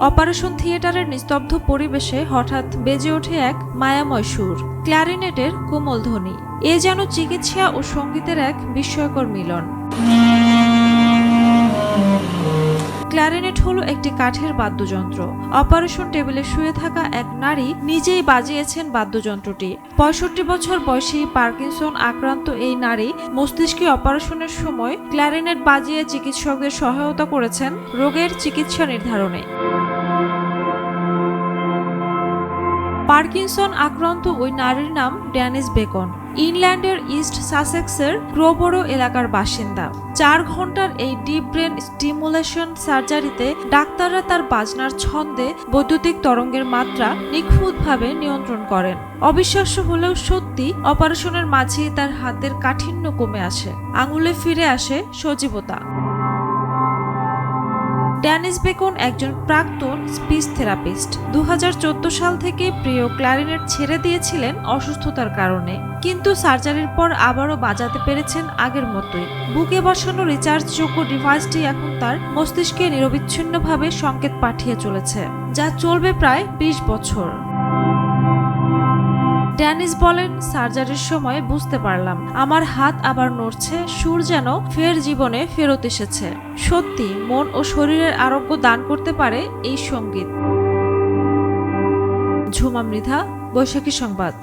Operation থিয়েটারের নিস্তব্ধ পরিবেশে হঠাৎ বেজে ওঠে এক মায়াময় সুর। ক্লারিনেটের কোমল ধ্বনি। এ যেন চিকিৎসা ও সঙ্গীতের এক বিস্ময়কর মিলন। ক্ল্যারিনেট হলো একটি কাঠের বাদ্যযন্ত্র। অপারেশন টেবিলে শুয়ে থাকা এক নারী নিজেই বাজিয়েছেন বাদ্যযন্ত্রটি। পঁয়ষট্টি বছর বয়সী পার্কিনসন আক্রান্ত এই নারী মস্তিষ্কে অপারেশনের সময় ক্ল্যারিনেট বাজিয়ে চিকিৎসকদের সহায়তা করেছেন রোগের চিকিৎসা নির্ধারণে। পার্কিনসন আক্রান্ত ওই নারীর নাম ড্যানিস বেকন। ইংল্যান্ডের ইস্ট সাসেক্সের ক্রোবরো এলাকার বাসিন্দা। চার ঘণ্টার এই ডিপ ব্রেন স্টিমুলেশন সার্জারিতে ডাক্তাররা তার বাজনার ছন্দে বৈদ্যুতিক তরঙ্গের মাত্রা নিখুঁতভাবে নিয়ন্ত্রণ করেন। অবিশ্বাস্য হলেও সত্যি অপারেশনের মাঝেই তার হাতের কাঠিন্য কমে আসে। আঙুলে ফিরে আসে সজীবতা। ড্যানিস বেকন একজন প্রাক্তন স্পিচ থেরাপিস্ট। দু হাজার চোদ্দ সাল থেকে প্রিয় ক্লারিনেট ছেড়ে দিয়েছিলেন অসুস্থতার কারণে। কিন্তু সার্জারির পর আবারও বাজাতে পেরেছেন আগের মতোই। বুকে বসানো রিচার্জযোগ্য ডিভাইসটি এখন তার মস্তিষ্কে নিরবিচ্ছিন্নভাবে সংকেত পাঠিয়ে চলেছে, যা চলবে প্রায় বিশ বছর। ড্যানিস বলেন, সার্জারির সময় বুঝতে পারলাম। আমার হাত আবার নড়ছে, সুর যেন ফের জীবনে ফেরত এসেছে। সত্যি, মন ও শরীরের আরোগ্য দান করতে পারে এই সংগীত। ঝুমা মৃধা, বৈশাখী সংবাদ।